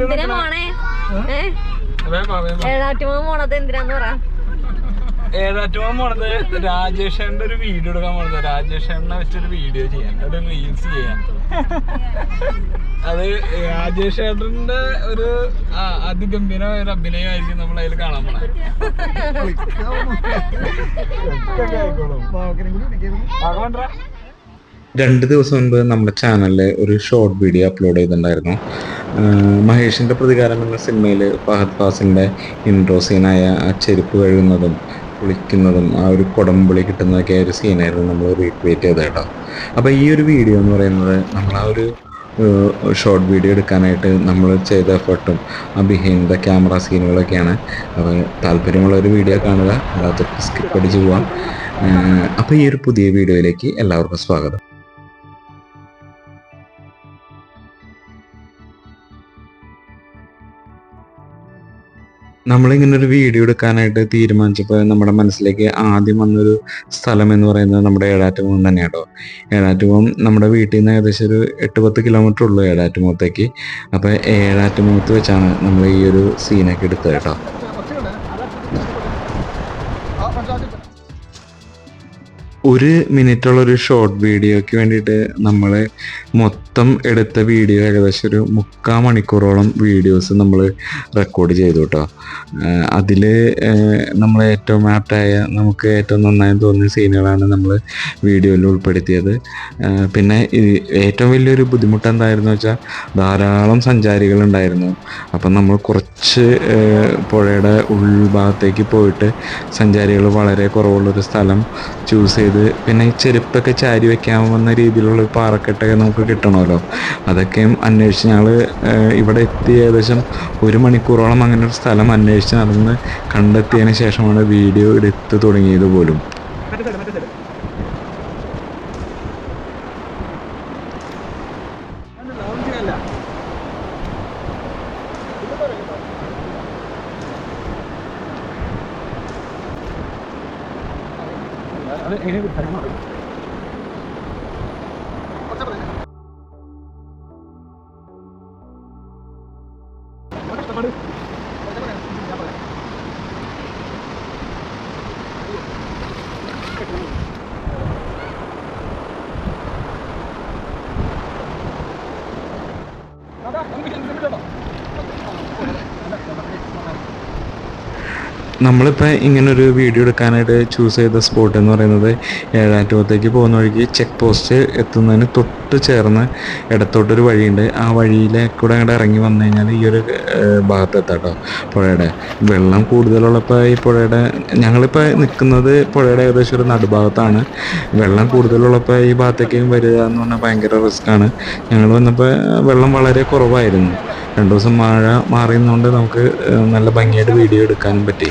എന്തിനാ മോണേ. ഏഴാറ്റുമോ പോണത് എന്തിനാന്ന് പറ. ഏതാറ്റുമോ പോണത് രാജേഷേന്റെ ഒരു വീഡിയോ എടുക്കാൻ പോണത്. രാജേഷേനെ വെച്ചൊരു വീഡിയോ ചെയ്യാൻ. ഒരു റീൽസ് ചെയ്യാൻ. അത് രാജേഷ് ഏട്ടന്റെ ഒരു ആ, അതിഗംഭീരമായ ഒരു അഭിനയമായിരിക്കും നമ്മൾ അതിൽ കാണാൻ പോണത് രണ്ട് ദിവസം മുൻപ് നമ്മുടെ ചാനലിൽ ഒരു ഷോർട്ട് വീഡിയോ അപ്ലോഡ് ചെയ്തിട്ടുണ്ടായിരുന്നു. മഹേഷിന്റെ പ്രതികാരം എന്ന സിനിമയിൽ ഫഹദ് ഫാസിന്റെ ഇൻട്രോ സീനായ ആ ചെരുപ്പ് കഴുകുന്നതും കുളിക്കുന്നതും ആ ഒരു കുടംപുളി കിട്ടുന്നതൊക്കെ ഒരു സീനായിരുന്നു നമ്മൾ റീക്രിയേറ്റ് ചെയ്തത് കേട്ടോ. അപ്പോൾ ഈ ഒരു വീഡിയോ എന്ന് പറയുന്നത് നമ്മൾ ആ ഒരു ഷോർട്ട് വീഡിയോ എടുക്കാനായിട്ട് നമ്മൾ ചെയ്ത എഫർട്ടും ആ ബിഹൈൻഡ് ദ ക്യാമറ സീനുകളൊക്കെയാണ് അപ്പോൾ താല്പര്യമുള്ള ഒരു വീഡിയോ കാണുക അല്ലാത്തവർക്ക് സ്കിപ്പ് അടിച്ച് പോവാം. അപ്പോൾ ഈ ഒരു പുതിയ വീഡിയോയിലേക്ക് എല്ലാവർക്കും സ്വാഗതം. നമ്മളിങ്ങനെ ഒരു വീഡിയോ എടുക്കാനായിട്ട് തീരുമാനിച്ചപ്പോൾ നമ്മുടെ മനസ്സിലേക്ക് ആദ്യം വന്നൊരു സ്ഥലം എന്ന് പറയുന്നത് നമ്മുടെ ഏഴാറ്റുമുഖം തന്നെ കേട്ടോ ഏഴാറ്റുമുഖം നമ്മുടെ വീട്ടിൽ നിന്ന് ഏകദേശം ഒരു എട്ട് പത്ത് കിലോമീറ്റർ ഉള്ളൂ ഏഴാറ്റുമുഖത്തേക്ക് അപ്പോൾ ഏഴാറ്റുമുഖത്ത് വെച്ചാണ് നമ്മൾ ഈ ഒരു സീനൊക്കെ എടുത്തത് കേട്ടോ ഒരു മിനിറ്റുള്ള ഒരു ഷോർട്ട് വീഡിയോയ്ക്ക് വേണ്ടിയിട്ട് നമ്മൾ മൊത്തം എടുത്ത വീഡിയോ ഏകദേശം ഒരു മുക്കാൽ മണിക്കൂറോളം വീഡിയോസ് നമ്മൾ റെക്കോർഡ് ചെയ്തു കേട്ടോ അതിൽ നമ്മൾ ഏറ്റവും ആപ്റ്റായ നമുക്ക് ഏറ്റവും നന്നായി തോന്നിയ സീനുകളാണ് നമ്മൾ വീഡിയോയിൽ ഉൾപ്പെടുത്തിയത്. പിന്നെ ഏറ്റവും വലിയൊരു ബുദ്ധിമുട്ട് എന്തായിരുന്നു വെച്ചാൽ ധാരാളം സഞ്ചാരികളുണ്ടായിരുന്നു. അപ്പം നമ്മൾ കുറച്ച് പുഴയുടെ ഉൾഭാഗത്തേക്ക് പോയിട്ട് സഞ്ചാരികൾ വളരെ കുറവുള്ളൊരു സ്ഥലം ചൂസ് ചെയ്ത്. പിന്നെ ഈ ചെരുപ്പൊക്കെ ചാരി വെക്കാവുന്ന രീതിയിലുള്ള ഒരു പാറക്കെട്ടൊക്കെ നമുക്ക് കിട്ടണമല്ലോ. അതൊക്കെയും അന്വേഷിച്ച് ഞങ്ങൾ ഇവിടെ എത്തി ഏകദേശം ഒരു മണിക്കൂറോളം അങ്ങനെ ഒരു സ്ഥലം അന്വേഷിച്ച് നടന്ന് കണ്ടെത്തിയതിന് ശേഷമാണ് വീഡിയോ എടുത്ത് തുടങ്ങിയത് പോലും. I don't, I don't know. നമ്മളിപ്പോൾ ഇങ്ങനൊരു വീഡിയോ എടുക്കാനായിട്ട് ചൂസ് ചെയ്ത സ്പോട്ട് എന്ന് പറയുന്നത് ഏഴാറ്റുപത്തേക്ക് പോകുന്ന വഴിക്ക് ചെക്ക് പോസ്റ്റ് എത്തുന്നതിന് തൊട്ട് ചേർന്ന് ഇടത്തോട്ടൊരു വഴിയുണ്ട്. ആ വഴിയിലെ കൂടെ അങ്ങോട്ട് ഇറങ്ങി വന്നു കഴിഞ്ഞാൽ ഈ ഒരു ഭാഗത്തെത്താട്ടോ പുഴയുടെ. വെള്ളം കൂടുതലുള്ളപ്പോൾ ഈ പുഴയുടെ ഞങ്ങളിപ്പോൾ നിൽക്കുന്നത് പുഴയുടെ ഏകദേശം ഒരു നടുഭാഗത്താണ്. വെള്ളം കൂടുതലുള്ളപ്പോൾ ഈ ഭാഗത്തേക്കും വരിക എന്ന് പറഞ്ഞാൽ ഭയങ്കര റിസ്ക്കാണ് ഞങ്ങൾ വന്നപ്പോൾ വെള്ളം വളരെ കുറവായിരുന്നു. രണ്ട് ദിവസം മഴ മാറിയുന്നതുകൊണ്ട് നമുക്ക് നല്ല ഭംഗിയായിട്ട് വീഡിയോ എടുക്കാനും പറ്റി.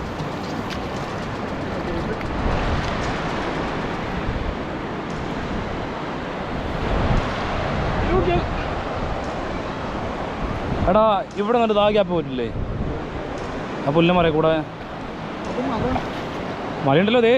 എടാ ഇവിടെ നിന്നിട്ട് താ ഗ്യാപ്പ് ആ പുല്ല് മറ കൂടെ. മലയുണ്ടല്ലോ അതേ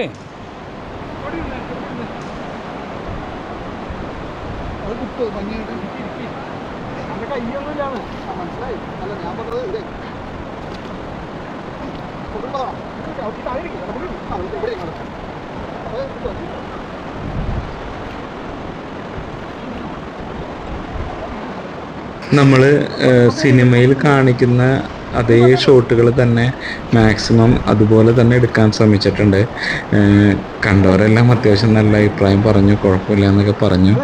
നമ്മൾ സിനിമയിൽ കാണിക്കുന്ന അതേ ഷോട്ടുകൾ തന്നെ മാക്സിമം അതുപോലെ തന്നെ എടുക്കാൻ ശ്രമിച്ചിട്ടുണ്ട് കണ്ടവരെല്ലാം അത്യാവശ്യം നല്ല അഭിപ്രായം പറഞ്ഞു കുഴപ്പമില്ല എന്നൊക്കെ പറഞ്ഞു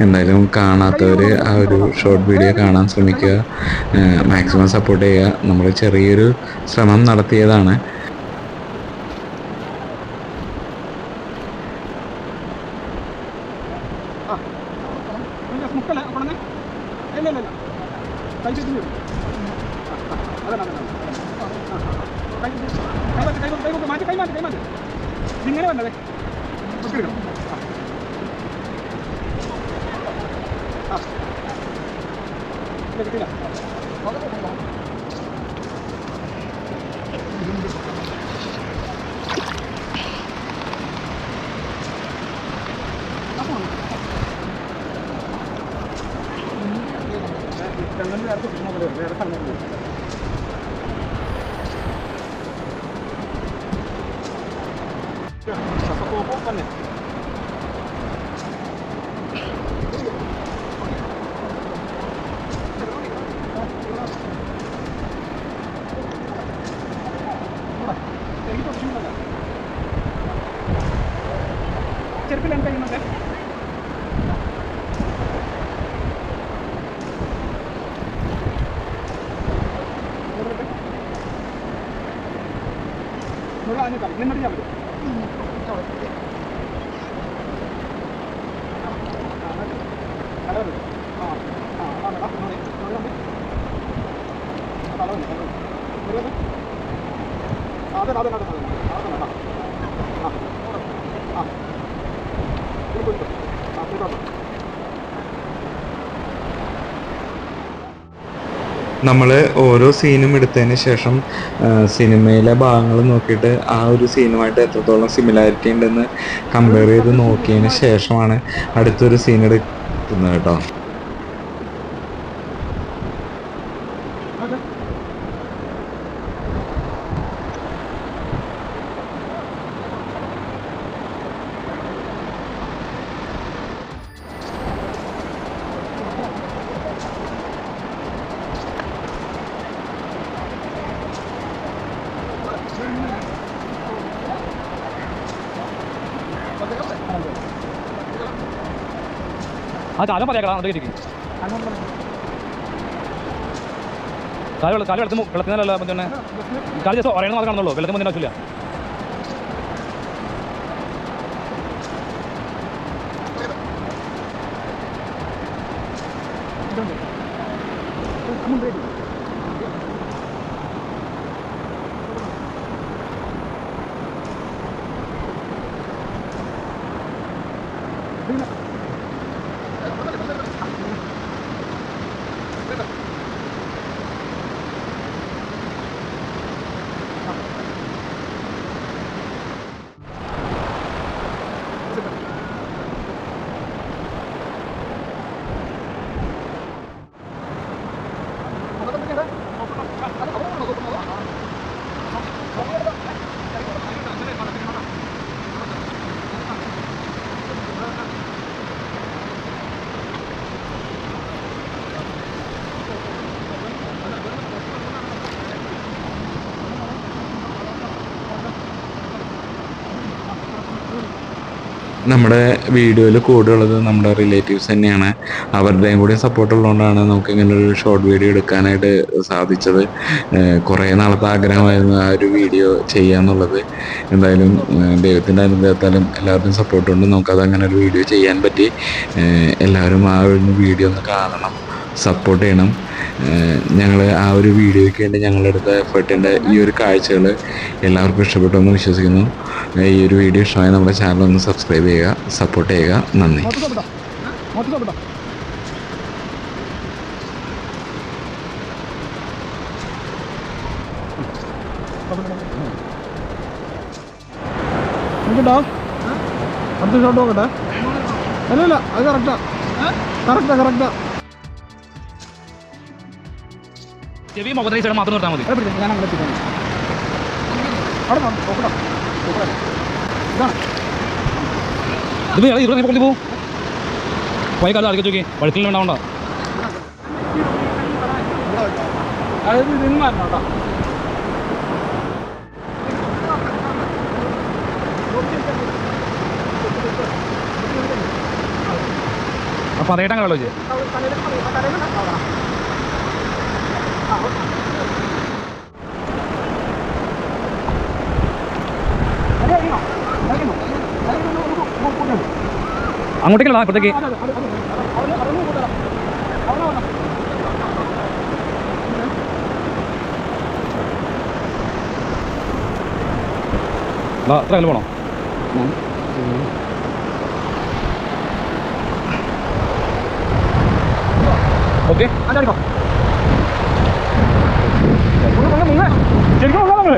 എന്തായാലും കാണാത്തവർ ആ ഒരു ഷോർട്ട് വീഡിയോ കാണാൻ ശ്രമിക്കുക മാക്സിമം സപ്പോർട്ട് ചെയ്യുക നമ്മൾ ചെറിയൊരു ശ്രമം നടത്തിയതാണ് കഴിച്ചു അതാണ് അതാണ് മാറ്റി കൈ മാറ്റി കൈ മാറ്റി. ഇങ്ങനെ വന്നതേ. എടുക്കണം. ആ. കിട്ടില്ല പോകും ചെരുപ്പിലെന്താ ഇന്നത്തെ നിങ്ങൾ അതിനെ കളിക്കുന്നുണ്ട് ഞാൻ നമ്മൾ ഓരോ സീനും എടുത്തതിന് ശേഷം സിനിമയിലെ ഭാഗങ്ങൾ നോക്കിയിട്ട് ആ ഒരു സീനുമായിട്ട് എത്രത്തോളം സിമിലാരിറ്റി ഉണ്ടെന്ന് കമ്പയർ ചെയ്ത് നോക്കിയതിന് ശേഷമാണ് അടുത്തൊരു സീൻ എടുക്കുന്നത് കേട്ടോ. കാലം പറയാം അത് കിട്ടിക്ക് കാൽ കാൽ കാൽ ജസ്റ്റ് മാത്രമേ കാണുന്നുള്ളൂ. വെള്ളത്തിന് മുന്നേ ആവശ്യമില്ല നമ്മുടെ വീഡിയോയിൽ കൂടുതലുള്ളത് നമ്മുടെ റിലേറ്റീവ്സ് തന്നെയാണ്. അവരുടെയും കൂടി സപ്പോർട്ട് ഉള്ളതുകൊണ്ടാണ് നമുക്ക് ഇങ്ങനെ ഒരു ഷോർട്ട് വീഡിയോ എടുക്കാനായിട്ട് സാധിച്ചത്. കുറേ നാളത്തെ ആഗ്രഹമായിരുന്നു ആ ഒരു വീഡിയോ ചെയ്യാന്നുള്ളത്. എന്തായാലും ദൈവത്തിന്റെ അനുഗ്രഹത്താലും എല്ലാവരുടെയും സപ്പോർട്ട് കൊണ്ട് നമുക്കത് അങ്ങനെ ഒരു വീഡിയോ ചെയ്യാൻ പറ്റി. എല്ലാവരും ആ ഒരു വീഡിയോ ഒന്ന് കാണണം. സപ്പോർട്ട് ചെയ്യണം. ഞങ്ങൾ ആ ഒരു വീഡിയോയ്ക്ക് വേണ്ടി ഞങ്ങളെടുത്ത എഫേർട്ടിന്റെ ഈ ഒരു കാഴ്ചകൾ എല്ലാവർക്കും ഇഷ്ടപ്പെട്ടു എന്ന് വിശ്വസിക്കുന്നു. ഈ ഒരു വീഡിയോ ഇഷ്ടമായി നമ്മുടെ ചാനൽ ഒന്ന് സബ്സ്ക്രൈബ് ചെയ്യുക സപ്പോർട്ട് ചെയ്യുക. നന്ദി. നോക്കട്ടോ. അടുത്ത ഷോട്ട് നോക്കട്ടെ. അല്ല അല്ല അത് കറക്റ്റാ കറക്റ്റാ കറക്റ്റാ ചെവി മുഖത്തേ സൈഡ് മാത്രം നിർത്താൽ മതി. ഞാൻ അങ്ങനെ എത്തിക്കാം. അവിടെ നോക്കട്ടോ. ഇതാണ്. ഇത് കൊണ്ടു പോകും പോയി കാലം അടിച്ചു നോക്കി വഴുക്കിൽ ഉണ്ടാവണ്ട അതായത് ഇതിന് മാറണം കേട്ടോ. അതേട്ടാ വെള്ളം വെച്ച് അങ്ങോട്ടേക്കല്ല അപ്പുറത്തേക്ക്. ദാ, എത്ര കല്ല് പോണോ? ഓക്കെ. ശരിക്കും നോക്കാം നമ്മൾ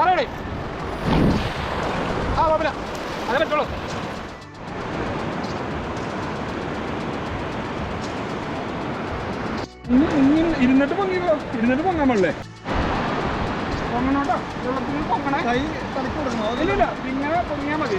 ആരാണേ ആ കുഴപ്പമില്ല അതേ പറ്റുള്ളൂ ഇങ്ങനെ ഇരുന്നിട്ട് പൊങ്ങി ഇരുന്നിട്ട് പൊങ്ങാൻ പൊങ്ങണോട്ടോ? വെള്ളത്തിൽ പൊങ്ങണേ. കൈ തലക്ക് കൊടുക്കണം. ഇല്ല പിന്നെ പൊങ്ങിയാൽ മതി.